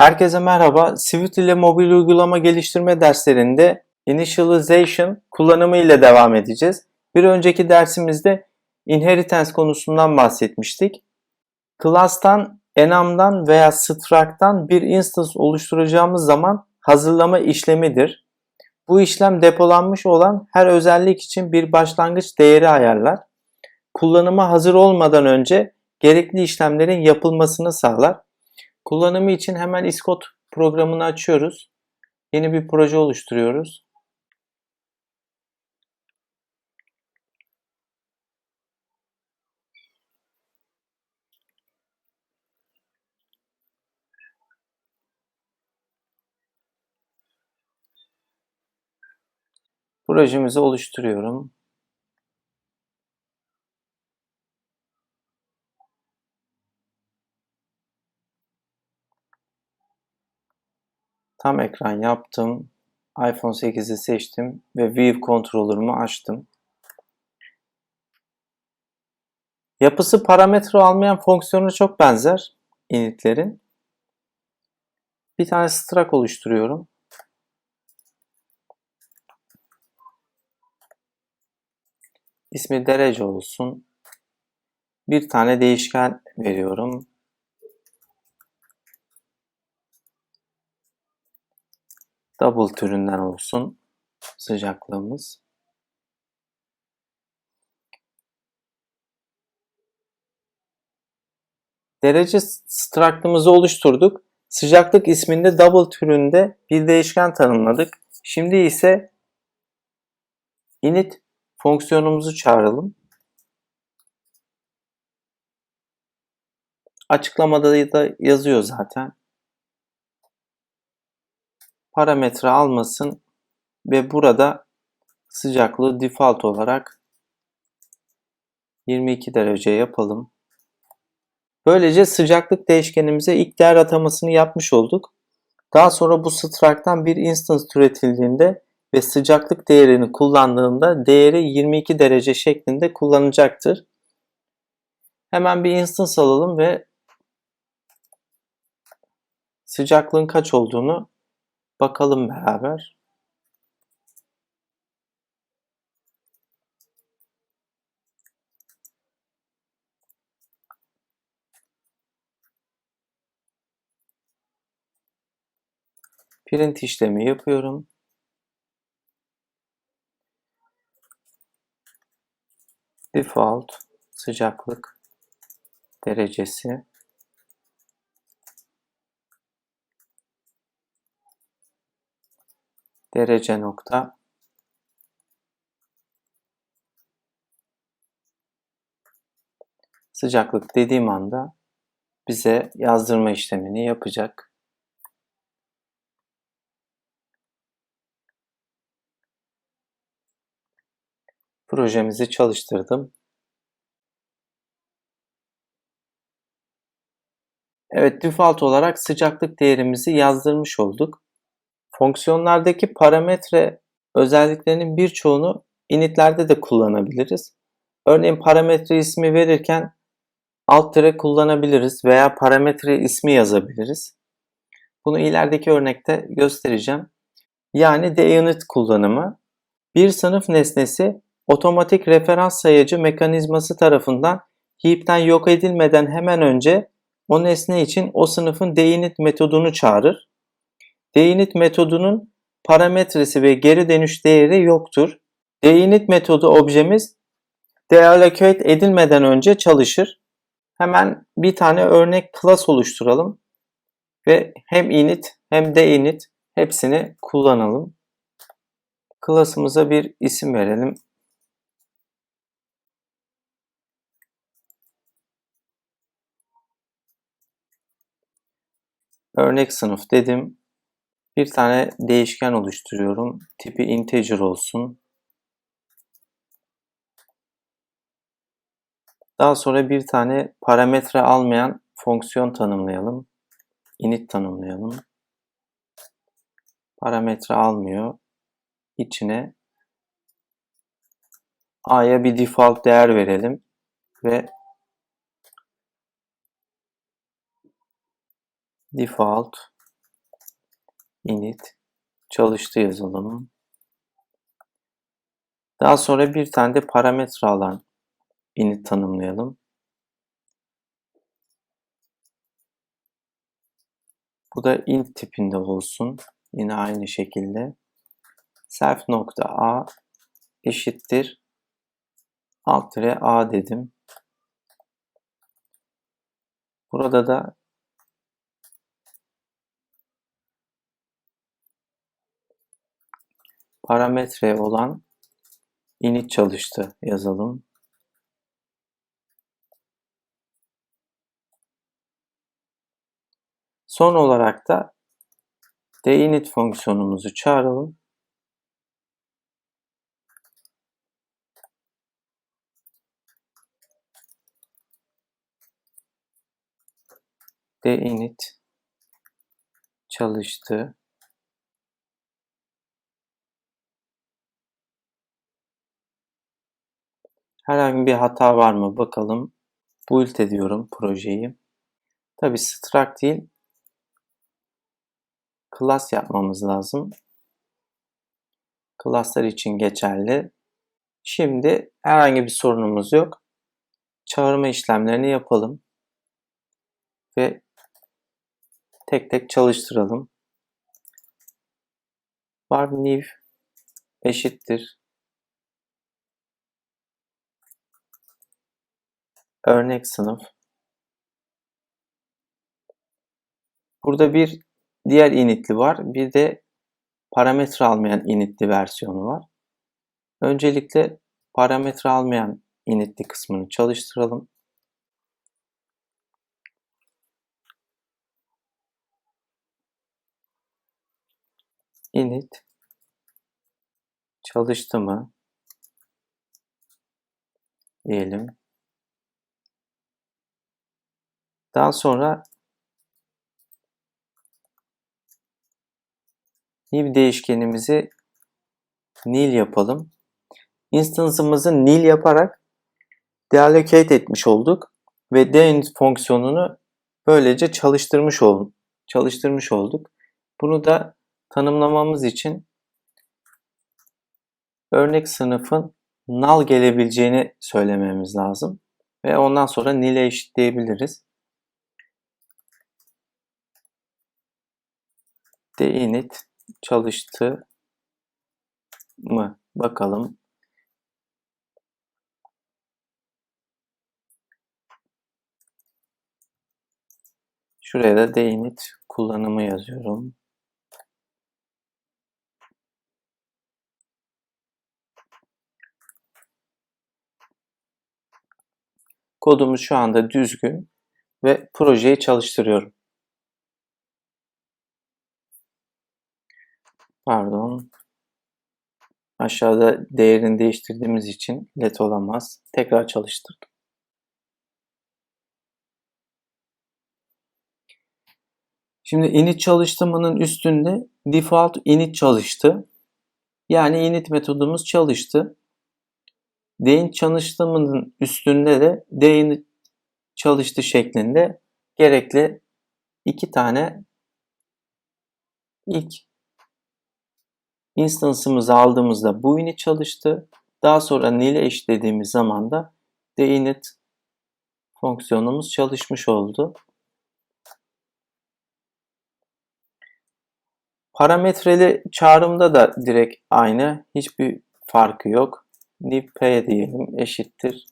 Herkese merhaba. Swift ile mobil uygulama geliştirme derslerinde initialization kullanımı ile devam edeceğiz. Bir önceki dersimizde inheritance konusundan bahsetmiştik. Class'tan, enum'dan veya struct'tan bir instance oluşturacağımız zaman hazırlama işlemidir. Bu işlem depolanmış olan her özellik için bir başlangıç değeri ayarlar. Kullanıma hazır olmadan önce gerekli işlemlerin yapılmasını sağlar. Kullanımı için hemen Iscot programını açıyoruz. Yeni bir proje oluşturuyoruz. Projemizi oluşturuyorum. Tam ekran yaptım. iPhone 8'i seçtim ve View Controller'ımı açtım. Yapısı parametre almayan fonksiyona çok benzer initlerin. Bir tane struct oluşturuyorum. İsmi derece olsun. Bir tane değişken veriyorum. Double türünden olsun sıcaklığımız. Derece struct'ımızı oluşturduk. Sıcaklık isminde double türünde bir değişken tanımladık. Şimdi ise init fonksiyonumuzu çağıralım. Açıklamada da yazıyor zaten. Parametre almasın ve burada sıcaklığı default olarak 22 derece yapalım. Böylece sıcaklık değişkenimize ilk değer atamasını yapmış olduk. Daha sonra bu struct'tan bir instance türetildiğinde ve sıcaklık değerini kullandığında değeri 22 derece şeklinde kullanacaktır. Hemen bir instance alalım ve sıcaklığın kaç olduğunu bakalım beraber. Print işlemi yapıyorum. Default sıcaklık derecesi derece nokta sıcaklık dediğim anda bize yazdırma işlemini yapacak. Projemizi çalıştırdım. Evet, default olarak sıcaklık değerimizi yazdırmış olduk. Fonksiyonlardaki parametre özelliklerinin birçoğunu initlerde de kullanabiliriz. Örneğin parametre ismi verirken alt tire kullanabiliriz veya parametre ismi yazabiliriz. Bunu ilerideki örnekte göstereceğim. Yani deinit kullanımı. Bir sınıf nesnesi otomatik referans sayacı mekanizması tarafından heap'ten yok edilmeden hemen önce o nesne için o sınıfın deinit metodunu çağırır. Deinit metodunun parametresi ve geri dönüş değeri yoktur. Deinit metodu objemiz deallocate edilmeden önce çalışır. Hemen bir tane örnek class oluşturalım ve hem init hem deinit hepsini kullanalım. Class'ımıza bir isim verelim. Örnek sınıf dedim. Bir tane değişken oluşturuyorum. Tipi integer olsun. Daha sonra bir tane parametre almayan fonksiyon tanımlayalım. Init tanımlayalım. Parametre almıyor. İçine a'ya bir default değer verelim ve default init çalıştı yazalım. Daha sonra bir tane de parametre alan init tanımlayalım. Bu da int tipinde olsun. Yine aynı şekilde self nokta a eşittir alt a dedim. Burada da parametre olan init çalıştı yazalım. Son olarak da deinit fonksiyonumuzu çağıralım. deinit çalıştı. Herhangi bir hata var mı bakalım. Build ediyorum projeyi. Tabi struct değil class yapmamız lazım. Classlar için geçerli. Şimdi herhangi bir sorunumuz yok. Çağırma işlemlerini yapalım. Ve tek tek çalıştıralım. Var new eşittir örnek sınıf. Burada bir diğer initli var. Bir de parametre almayan initli versiyonu var. Öncelikle parametre almayan initli kısmını çalıştıralım. init çalıştı mı diyelim. Daha sonra new değişkenimizi nil yapalım. Instance'ımızı nil yaparak deallocate etmiş olduk ve deinit fonksiyonunu böylece çalıştırmış olduk. Çalıştırmış olduk. Bunu da tanımlamamız için örnek sınıfın null gelebileceğini söylememiz lazım. Ve ondan sonra nil'e eşitleyebiliriz. Deinit çalıştı mı? Bakalım. Şuraya da deinit kullanımı yazıyorum. Kodumuz şu anda düzgün ve projeyi çalıştırıyorum. Pardon. Aşağıda değerini değiştirdiğimiz için let olamaz. Tekrar çalıştırdım. Şimdi init çalıştırmanın üstünde default init çalıştı. Yani init metodumuz çalıştı. Dein çalıştırmanın üstünde de dein çalıştı şeklinde gerekli iki tane ilk instance'ımızı aldığımızda bu init çalıştı. Daha sonra nil'e eşlediğimiz zaman da deinit fonksiyonumuz çalışmış oldu. Parametreli çağrımda da direkt aynı. Hiçbir farkı yok. New p diyelim eşittir.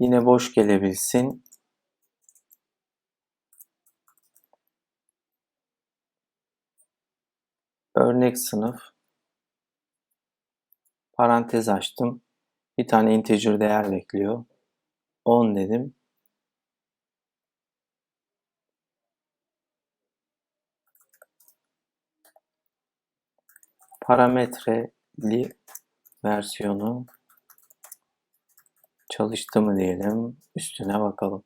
Yine boş gelebilsin. Örnek sınıf. Parantez açtım. Bir tane integer değer bekliyor. 10 dedim. parametreli versiyonu çalıştı mı diyelim. Üstüne bakalım.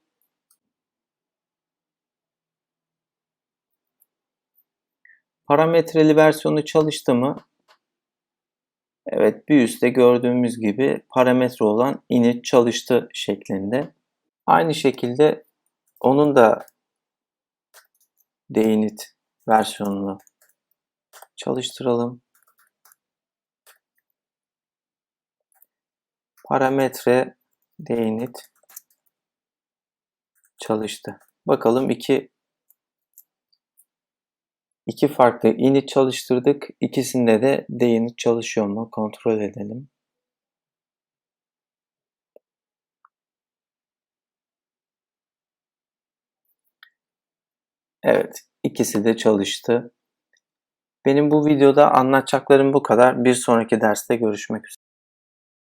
Parametreli versiyonu çalıştı mı? Evet bir üstte gördüğümüz gibi parametre olan init çalıştı şeklinde. Aynı şekilde onun da Deinit versiyonunu çalıştıralım. Parametre Deinit çalıştı. Bakalım iki iki farklı init çalıştırdık. İkisinde de Deinit çalışıyor mu? Kontrol edelim. Evet, ikisi de çalıştı. Benim bu videoda anlatacaklarım bu kadar. Bir sonraki derste görüşmek üzere.